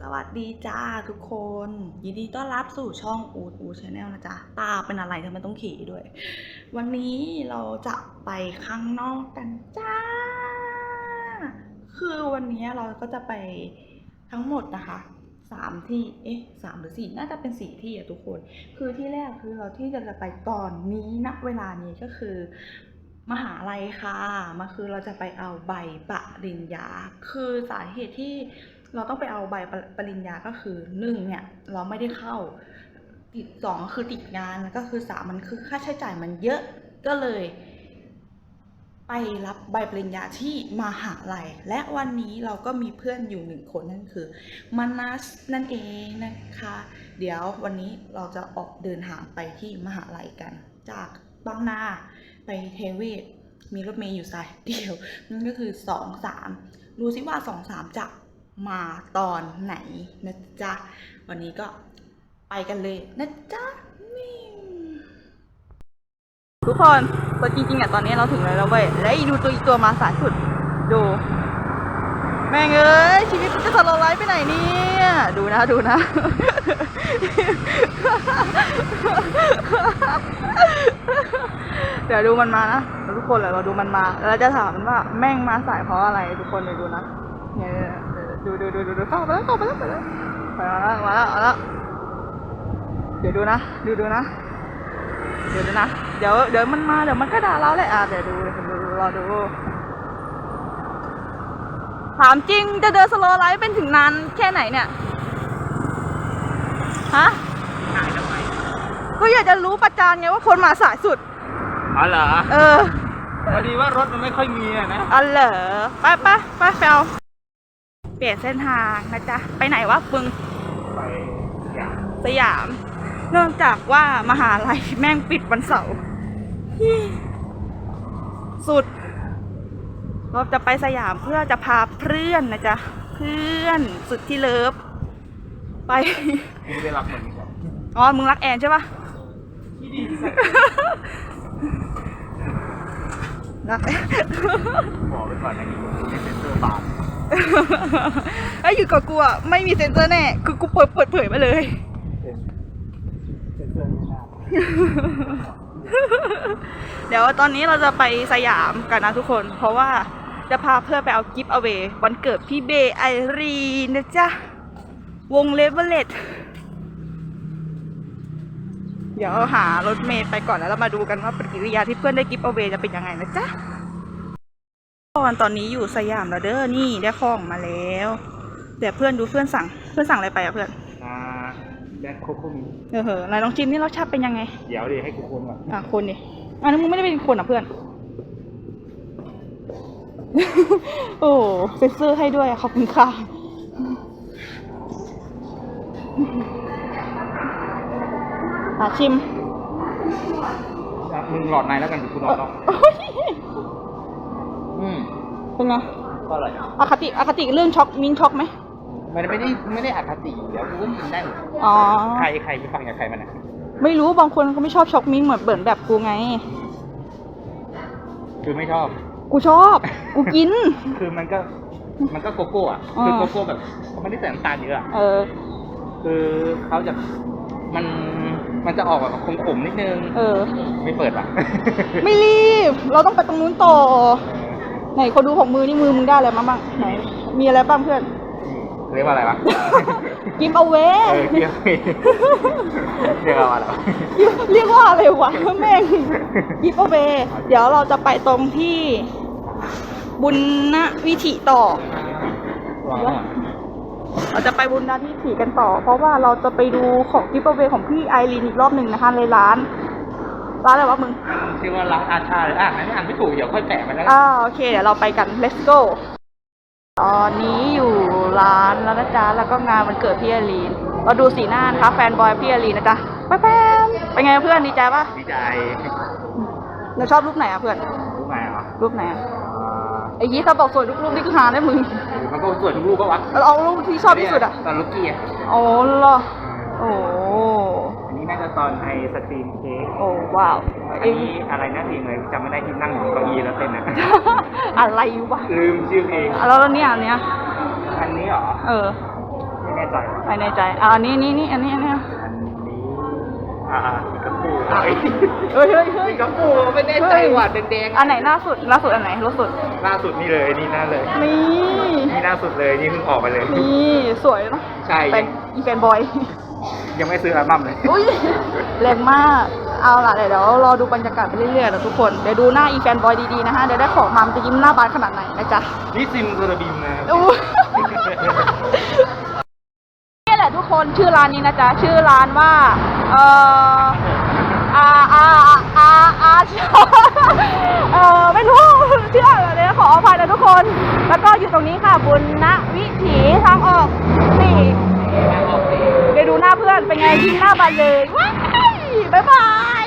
สวัสดีจ้าทุกคน ยินดีต้อนรับสู่ช่องอูดอูชาแนลนะจ๊ะ ตาเป็นอะไรทำไมต้องขี่ด้วย วันนี้เราจะไปข้างนอกกันจ้า คือวันนี้เราก็จะไปทั้งหมดนะคะสามที่ เอ๊ะสามหรือสี่น่าจะเป็นสี่ที่อะทุกคน คือที่แรกคือเราที่จะไปตอนนี้ณเวลานี้ก็คือมหาลัยค่ะมาคือเราจะไปเอาใบปริญญา คือสาเหตุที่ เราต้องไปเอาใบปริญญาก็คือหนึ่งเนี่ยเราไม่ได้เข้า ติดสองคือติดงานแล้วก็คือสามมันคือค่าใช้จ่ายมันเยอะก็เลย ไปรับใบปริญญาที่มหาลัย และวันนี้เราก็มีเพื่อนอยู่หนึ่งคนนั่นคือมานัสนั่นเองนะคะ เดี๋ยววันนี้เราจะออกเดินทางไปที่มหาลัยกัน จากบางนาไปเทเวศมีรถเมย์อยู่สายเดียวนั่นก็คือสองสามดูซิว่าสองสามจะ มาตอนไหนนะจ๊ะ วันนี้ก็ไปกันเลยนะจ๊ะทุกคนตัวจริงๆอะตอนนี้เราถึงแล้วเว้ยและอีดูตัวอีกตัวมาสายสุด ดู แม่งเอ้ยชีวิตจะสโลไลฟ์ไปไหนเนี่ยดูนะดูนะ เดี๋ยวดูมันมานะทุกคนเดี๋ยวเราดูมันมา แล้วเราจะถามมันว่าแม่งมาสายเพราะอะไรทุกคนเดี๋ยวดูนะเนี่ย ดูดูดูดูดูเข้าไปแล้วเข้าไปแล้วไปแล้วไปแล้วมาแล้วมาแล้วเดี๋ยวดูนะ ดูดูนะ เดี๋ยวดูนะ เดี๋ยวเดี๋ยวมันมาเดี๋ยวมันก็ด่าเราแหละอะเดี๋ยวดูเดี๋ยวดูรอดู ถามจริงจะเดินสโลว์ไลฟ์เป็นถึงนานแค่ไหนเนี่ย ฮะถ่ายทำไมก็อยากจะรู้ประจานไงว่าคนมาสายสุด อ๋อเหรอ เออ พอดีว่ารถมันไม่ค่อยมีอะนะ อ๋อเหรอ ไปไปไปแฟล เปลี่ยนเส้นทางนะจ๊ะ ไปไหนวะปึงไปอย่างสยาม เนื่องจากว่ามหาลัยแม่งปิดวันเสาร์สุด เราจะไปสยามเพื่อจะพาเพื่อนนะจ๊ะ เพื่อนสุดที่เลิฟ ไปไม่ได้รับเหมือนกันอ๋อ มึงรักแอนใช่ปะที่ดีที่สุดรักแอนบอกไว้ก่อนนะนี่ไม่เซ็นเซอร์บาท ไอ้ยอยู่กับกูอะไม่มีเซ็นเซอร์แน่คือกูเปิดเปิดเผยมาเลยเซ็นเซอร์ไม่ได้เดี๋ยวตอนนี้เราจะไปสยามกันนะทุกคน เพราะว่าจะพาเพื่อนไปเอากิฟต์เอาเววันเกิดพี่เบย์ไอรีนนะจ๊ะ วงเลเวลเลตเดี๋ยวหารถเมล์ไปก่อนแล้วเรามาดูกันว่าปฏิกิริยาที่เพื่อนได้กิฟต์เอาเวจะเป็นยังไงนะจ๊ะ ตอนตอนนี้อยู่สยามแล้วเด้อนี่ได้ของมาแล้ว เดี๋ยวเพื่อนดูเพื่อนสั่งเพื่อนสั่งอะไรไปอะเพื่อนอ่าแบ็คโคโค่มีเออเหอะไหนลองชิมนี่รสชาติเป็นยังไง เดี๋ยวดิให้กูคนก่อนอะคนดิอันนี้มึงไม่ได้เป็นคนอะเพื่อน โอ้เซ็นเซอร์ให้ด้วยอะขอบคุณค่ะอะชิมอะมึงหลอดในแล้วกันกูนอนรอบโอ้ย อืมเป็นไงก็อร่อยอคติอคติเรื่องช็อกมิ้นช็อกไหมมันไม่ได้ไม่ได้อคติอยู่แล้วกูก็กินได้หมดอ๋อใครใครไปฟังจากใครมันอะไม่รู้บางคนเขาไม่ชอบช็อกมิ้นเหมือนเบิร์นแบบกูไง คือไม่ชอบ กูชอบ กูกิน คือมันก็มันก็โกโก้อะอ่าคือโกโก้แบบเขาไม่ได้ใส่น้ำตาลเยอะอะเออ คือเขาจะมันมันจะออกแบบขมๆนิดนึง เออ ไม่เปิดว่ะไม่รีบ เราต้องไปตรงนู้นต่อ ไหนคนดูของมือนี่มือมึงได้อะไรมาบ้างไหนมีอะไรบ้างเพื่อน เรียกว่าอะไรวะ กิมเอาเวเออเรียกเรียกว่าอะไรวะ เรียกว่าอะไรวะแม่งกิมเอาเวเดี๋ยวเราจะไปตรงที่บุญนวิถีต่อ เราจะไปบุญนาที่ถีกันต่อ เพราะว่าเราจะไปดูของกิฟต์เวของพี่ไอรีนอีกรอบหนึ่งนะคะในร้าน ร้านอะไรวะมึง ชื่อว่าร้านอาชาเลยอะอันนี้อ่านไม่ถูกเดี๋ยวค่อยแปะไปแล้วกันอ่าโอเค เดี๋ยวเราไปกัน let's go ตอนนี้อยู่ร้านแล้วนะจ๊ะ แล้วก็งานวันเกิดพี่ไอรีน เราดูสีหน้านะคะแฟนบอยพี่ไอรีนนะจ๊ะแป๊บๆเป็นไงเพื่อนดีใจปะดีใจเราชอบรูปไหนอะเพื่อน รู้ไหมอะรูปไหนอะไอ้ยี่เขาบอกสวยทุกรูปนี่คือหาได้มึงมันก็สวยทุกรูปปะวะเราเอารูปที่ชอบที่สุดอะตอนลูกกี้อะโอ้เหรอโอ้อัน นี้น่าจะตอนไอสตรีมเค้กโอ้ว้าวอันเอ้ยนี้อะไรนะเพลงเลยจำไม่ได้ที่นั่งอยู่เก้าอี้แล้วเต้นอะอะไรวะลืมชื่อเพลงแล้วเนี่ยอันเนี้ยอันนี้เหรอเออไม่แน่ใจว่ะไม่แน่ใจอ่าอันนี้นี่นี่อันนี้อันนี้อันนี้อ่าสิงคโปร์เฮ้ยเฮ้ยเฮ้ยเฮ้ยสิงคโปร์ไม่แน่ใจว่ะแดงๆอันไหนหน้าสุดหน้าสุดอันไหนรู้สุดล่าสุดนี่เลยนี่หน้าเลยนี่นี่หน้าสุดเลยนี่เพิ่งออกไปเลยนี่สวยเนอะใช่เป็นอีแฟนบอย ยังไม่ซื้ออัลบั้มเลย อุ้ยแรงมาก เอาล่ะเดี๋ยวเดี๋ยวรอดูบรรยากาศไปเรื่อยๆนะทุกคน เดี๋ยวดูหน้าอีแฟนบอยดีๆนะคะเดี๋ยวได้ของมามันจะยิ้มหน้าบานขนาดไหนนะจ๊ะ นี่ซิมโซลาบิมนะอู้นี่แหละทุกคนชื่อร้านนี้นะจ๊ะ ชื่อร้านว่า เอ่ออาอาอาอาชื่อเออไม่รู้ชื่ออะไรนะขออภัยนะทุกคน แล้วก็อยู่ตรงนี้ค่ะบุญณวิถีทางออกสี่ ไปดูหน้าเพื่อนเป็นไงยิ้มหน้าบานเลยว้ายบ๊ายบาย